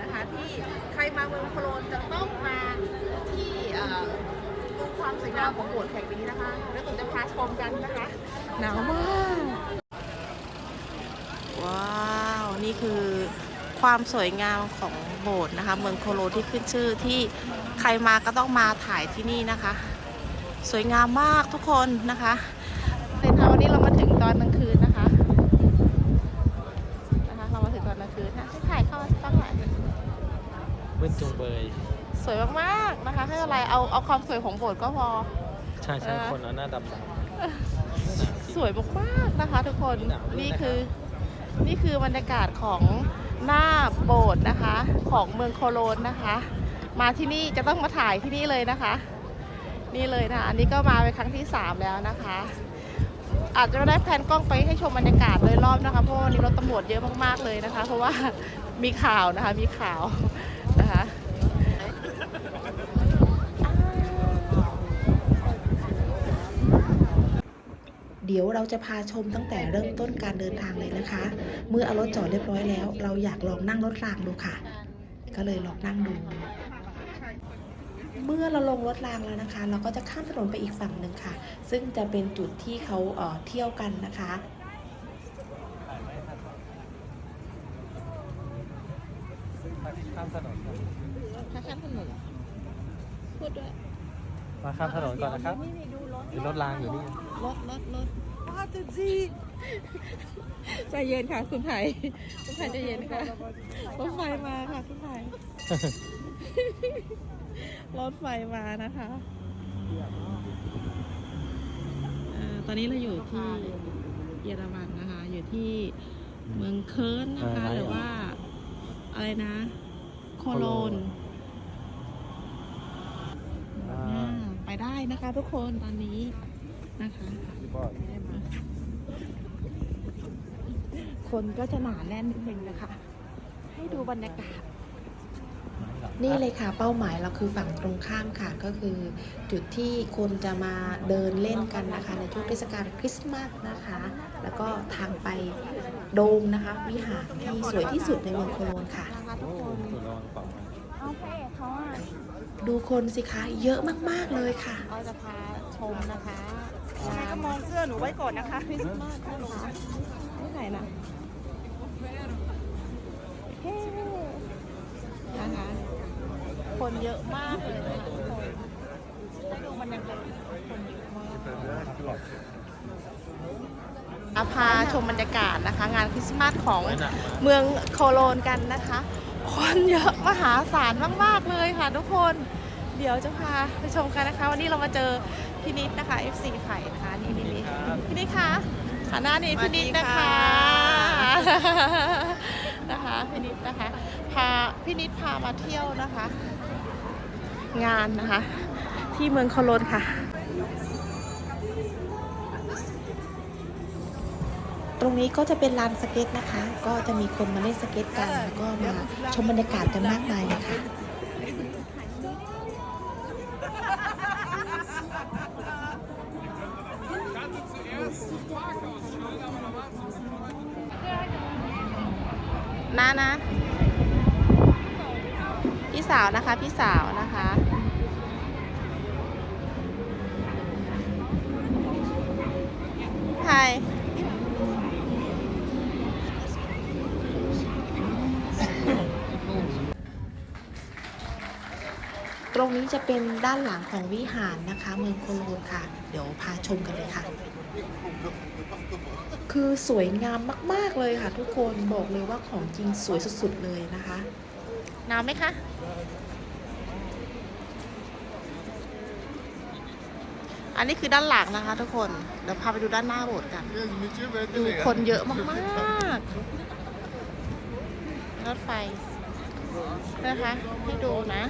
นะคะ ที่ใครมาเมืองโคโลนจะต้องมาที่ดูความสวยงามของโบสถ์แห่งนี้นะคะ แล้วผมจะพาชมกันนะคะ หนาวมาก ว้าว นี่คือความสวยงามของโบสถ์นะคะ เมืองโคโลนที่ขึ้นชื่อที่ใครมาก็ต้องมาถ่ายที่นี่นะคะ สวยงามมากทุกคนนะคะเลยค่ะวันนี้เรามาถึงตอนกลางคืนนะคะนะคะ เรามาถึงตอนกลางคืนนะให้ถ่ายเข้าตั้งหลาย มืดจุง เบยสวยมากๆนะคะให้อะไรเอาเอาความสวยของโบสถ์ก็พอ ใช่ใช่เออคนเอาหน้าดำดสวยมากๆนะคะทุกคนหนาวด้วยนี่นะครับคือนี่คือบรรยากาศของหน้าโบสถ์นะคะ ของเมืองโคโลนนะคะ มาที่นี่จะต้องมาถ่ายที่นี่เลยนะคะ นี่เลยนะอันนี้ก็มาเป็นครั้งที่ 3 แล้วนะคะ อาจจะไม่ได้แพนกล้องไปให้ชมบรรยากาศโดยรอบนะคะเพราะว่าวันนี้รถตำรวจเยอะมากๆเลยนะคะ เพราะว่ามีข่าวนะคะมีข่าวนะคะ เดี๋ยวเราจะพาชมตั้งแต่เริ่มต้นการเดินทางเลยนะคะ เมื่อเอารถจอดเรียบร้อยแล้ว เราอยากลองนั่งรถรางดูค่ะ ก็เลยลองนั่งดู เมื่อเราลงรถรางแล้วนะคะ เราก็จะข้ามถนนไปอีกฝั่งหนึ่งค่ะ ซึ่งจะเป็นจุดที่เขาเอ่อเที่ยวกันนะคะำข้ามถนนถ้าข้ามถนนพูดด้วยมาข้ามถนนก่อนนะครับมีรถรางอยู่นี่ รถรถรถป้าจะจีใจเย็นค่ะคุณไผ่คุณไผ่ใจเย็นค่ะรถไฟมาค่ะคุณไผ่รถไฟมานะคะเอ่อตอนนี้เราอยู่ที่เยอรมันนะคะ อยู่ที่เมืองเคิร์นนะคะหรือว่า อะไรนะ โคโลนอ่าอ่าไปได้นะคะทุกคนตอนนี้ นะคะคนก็จะหนาแน่นนิดนึงนะคะ ให้ดูบรรยากาศนี่เลยค่ะเป้าหมายเราคือฝั่งตรงข้ามค่ะก็คือ จุดที่คนจะมาเดินเล่นกันนะคะ ในช่วงเทศกาลคริสต์มาสนะคะ แล้วก็ทางไปโดมนะคะ วิหารที่สวยที่สุดในเมืองโคโลนค่ะนะคะทุโอ้กคนถูกระวังกระเป๋าเอาเพ่เขาอะดูคนสิคะเยอะมากๆเลยค่ะเราจะพา ชมนะคะยังไงก็มองเสื้อหนูไว้ก่อนนะคะคริสต์มาสนะคะที่ไหนนะเฮ้นะคะคนเยอะมากเลยนะคะทุกคนให้ดูบรรยากาศคนเยอะมากอาพาชมบรรยากาศนะคะ งานคริสต์มาสของไว้หนักมากเมืองโคโลนกันนะคะ คนเยอะมหาศาลมาก ๆ เลยค่ะทุกคน เดี๋ยวจะพาไปชมกันนะคะ วันนี้เรามาเจอ พี่นิดนะคะ FC ไข่นะคะนี่นี่นี่พี่นิดคะหันหน้านี่พี่นิดนะคะนะคะพี่นิดนะคะพาพี่นิดพามาเที่ยวนะคะ งานนะคะ ที่เมืองโคโลนค่ะ ตรงนี้ก็จะเป็นลานสเก็ตนะคะ ก็จะมีคนมาเล่นสเก็ตกันแล้วก็มาชมบรรยากาศกันมากมายเลยค่ะ นะนะ พี่สาวนะคะ พี่สาวนะคะ ไทยตรงนี้จะเป็นด้านหลังของวิหารนะคะ เมืองโคโลนค่ะ เดี๋ยวพาชมกันเลยค่ะ คือสวยงามมาก ๆ เลยค่ะ ทุกคนบอกเลยว่าของจริงสวยสุด ๆ เลยนะคะหนาวไหมคะ อันนี้คือด้านหลังนะคะ ทุกคน เดี๋ยวพาไปดูด้านหน้าโบสถ์กัน ดูคนเยอะมากๆ รถไฟนะคะ ให้ดูนะ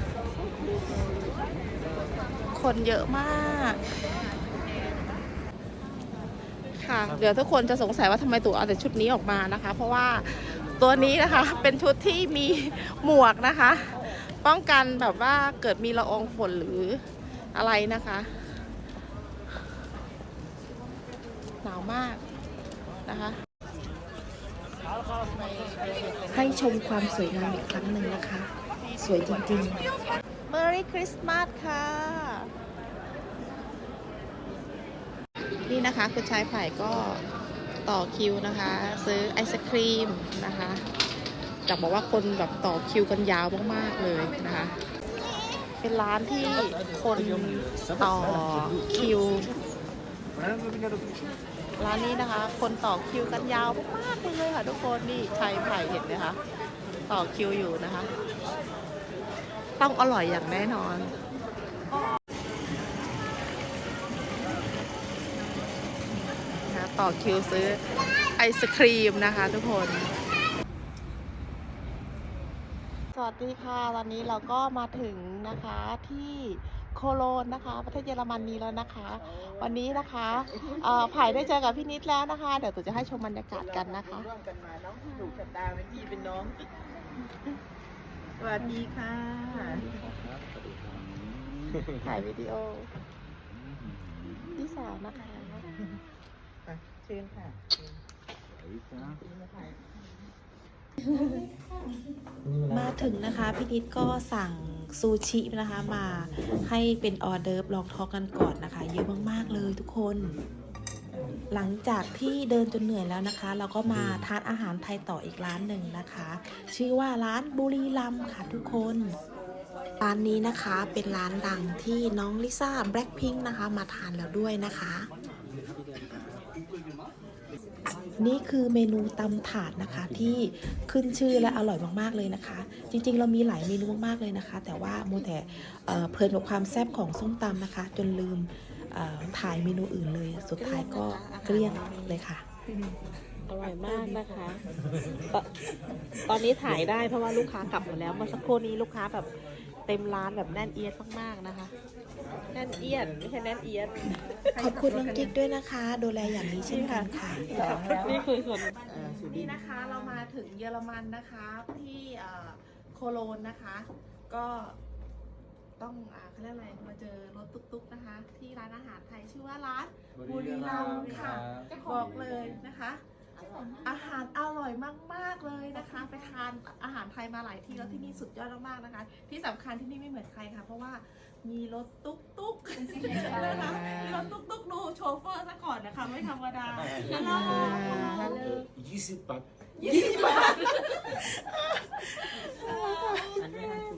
คนเยอะมาก ค่ะ เดี๋ยวทุกคนจะสงสัยว่าทำไมตู่เอาแต่ชุดนี้ออกมานะคะ เพราะว่าตัวนี้นะคะเป็นชุดที่มีหมวกนะคะ ป้องกันแบบว่าเกิดมีละอองฝนหรืออะไรนะคะหนาวมากนะคะให้ชมความสวยงามอีกครั้งหนึ่งนะคะ สวยจริงๆ Merry Christmas ค่ะ นี่นะคะคุณชายไผ่ก็ต่อคิวนะคะ ซื้อไอศครีมนะคะจากบอกว่าคนแบบต่อคิวกันยาวมากๆเลยนะคะ เป็นร้านที่คนต่อคิว ร้านนี้นะคะ คนต่อคิวกันยาวมากๆเลยค่ะทุกคนนี่ชายไผ่เห็นไหมคะต่อคิวอยู่นะคะ ต้องอร่อยอย่างแน่นอน ต่อคิวซื้อไอศครีมนะคะทุกคน สวัสดีค่ะตอนนี้เราก็มาถึงนะคะที่โคโลนนะคะ ประเทศเยอรมนีแล้วนะคะ วันนี้นะคะเอ่อไผ่ได้เจอกับพี่นิดแล้วนะคะ เดี๋ยวตู่จะให้ชมบรรยากาศกันนะคะร่วมกันมาน้องถูกชะตาเป็นพี่เป็นน้อง สวัสดีค่ะถ่ายวิดีโอพี่สาวนะคะเชิญค่ะมาถึงนะคะพี่นิดก็สั่งซูชินะคะมาให้เป็นออเดิร์ฟลองท้องกันก่อนนะคะ เยอะมากๆเลยทุกคน หลังจากที่เดินจนเหนื่อยแล้วนะคะ เราก็มาทานอาหารไทยต่ออีกร้านหนึ่งนะคะ ชื่อว่าร้านบุรีรัมย์ค่ะทุกคนร้านนี้นะคะเป็นร้านดังที่น้องลิซ่าแบล็คพิงค์นะคะ มาทานแล้วด้วยนะคะ นี่คือเมนูตำถาดนะคะที่ขึ้นชื่อและอร่อยมากๆเลยนะคะ จริงๆ เรามีหลายเมนูมากๆเลยนะคะ แต่ว่าโมวแต่เอ่อเพลินกับความแซ่บของส้มตำนะคะ จนลืมเอ่อถ่ายเมนูอื่นเลย สุดท้ายก็เกลี้ยงเลยค่ะอร่อยมากนะคะตตอนนี้ถ่ายได้เพราะว่าลูกค้ากลับหมดแล้วเมื่อสักครู่นี้ลูกค้าแบบเต็มร้านแบบแน่นเอียดมากๆนะคะ แน่นเอียดไม่ใช่แน่นเอียดขอบคุณน้องกิ๊กด้วยนะคะ ดูแลอย่างดีเช่นกันค่ะ นี่คือส่วนสุดนี่นะคะเรามาถึงเยอรมันนะคะที่เอ่อโคโลนนะคะ ก็ต้องอ่าเขาเรียกอะไรมาเจอรถตุ๊กๆนะคะ ที่ร้านอาหารไทยชื่อว่าร้านบุรีรัมย์ค่ะบอกเลยนะคะ อาหารอร่อยมาก ๆ เลยนะคะ ไปทานอาหารไทยมาหลายที่แล้วที่นี่สุดยอดมากๆนะคะ ที่สำคัญที่นี่ไม่เหมือนใครค่ะ เพราะว่ามีรถตุ๊กตุ๊กนะคะมีรถตุ๊กตุ๊กดูโชเฟอร์ซะก่อนนะคะ ไม่ธรรมดาฮัลโหล20 baht. ยี่สิบบาท อันนี้ให้คุณ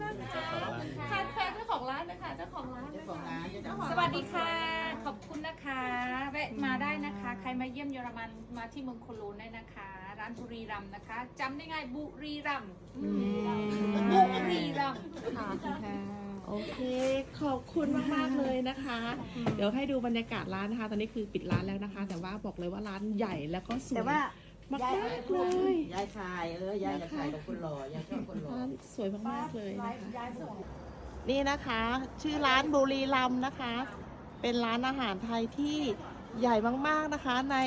ทานแฟนเจ้าของร้านนะคะ เจ้าของร้านเจ้านะของคะร้านเจ้าของสวัสดีค่ะ ขอบคุณนะคะแวะมาได้นะคะ ใครมาเยี่ยมเยอรมันมาที่เมืองโคโลนได้นะคะ ร้านบุรีรัมย์นะคะจำได้ง่ายบุรีรัมย์บุรีรัมย์ค่ะโอเค ขอบคุณมากๆเลยนะคะ เดี๋ยวให้ดูบรรยากาศร้านนะคะ ตอนนี้คือปิดร้านแล้วนะคะ แต่ว่าบอกเลยว่าร้านใหญ่แล้วก็สวยแต่ว่ามากๆเลยยายชายเออยายอยากชายกับคนหล่อยายชอบคนหล่อร้านสวยมากๆเลยนะคะ นี่นะคะ ชื่อร้านบุรีรัมย์นะคะ เป็นร้านอาหารไทยที่ใหญ่มากๆนะคะ ใน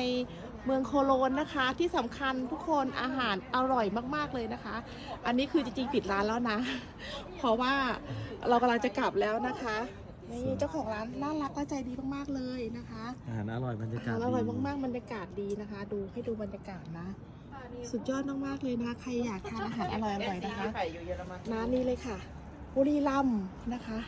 เมืองโคโลนนะคะ ที่สำคัญทุกคนอาหารอร่อยมากๆเลยนะคะ อันนี้คือจริงๆปิดร้านแล้วนะ เพราะว่าเรากำลังจะกลับแล้วนะคะนี่เจ้าของร้านน่ารักและใจดีมากๆเลยนะคะอาหารอร่อยบรรยาาศอากหารอร่อยดีมากๆบรรยากาศดีนะคะ ดูให้ดูบรรยากาศนะ สุดยอดมากๆเลยนะคะใครอยากทานอาหารอร่อยๆนะคะไข่อยู่เยอรมันร้านนี้เลยค่ะ บุรีรัมย์นะคะ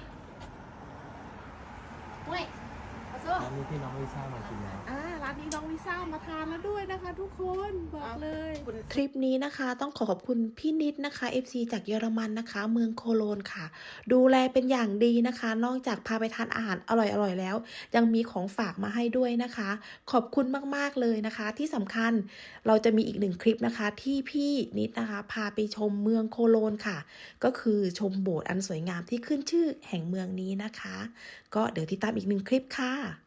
ร้านนี้ ที่น้องลิซ่ามากินแล้ว อ่าร้านนี้น้องลิซ่ามาทานแล้วด้วยนะคะ ทุกคนบอกเลยคลิปนี้นะคะต้องขอขอบคุณพี่นิดนะคะ FC จากเยอรมันนะคะ เมืองโคโลนค่ะ ดูแลเป็นอย่างดีนะคะ นอกจากพาไปทานอาหารอร่อยๆแล้ว ยังมีของฝากมาให้ด้วยนะคะ ขอบคุณมากๆเลยนะคะ ที่สำคัญเราจะมีอีกหนึ่งคลิปนะคะ ที่พี่นิดนะคะ พาไปชมเมืองโคโลนค่ะ ก็คือชมโบสถ์อันสวยงามที่ขึ้นชื่อแห่งเมืองนี้นะคะ ก็เดี๋ยวติดตามอีกหนึ่งคลิปค่ะ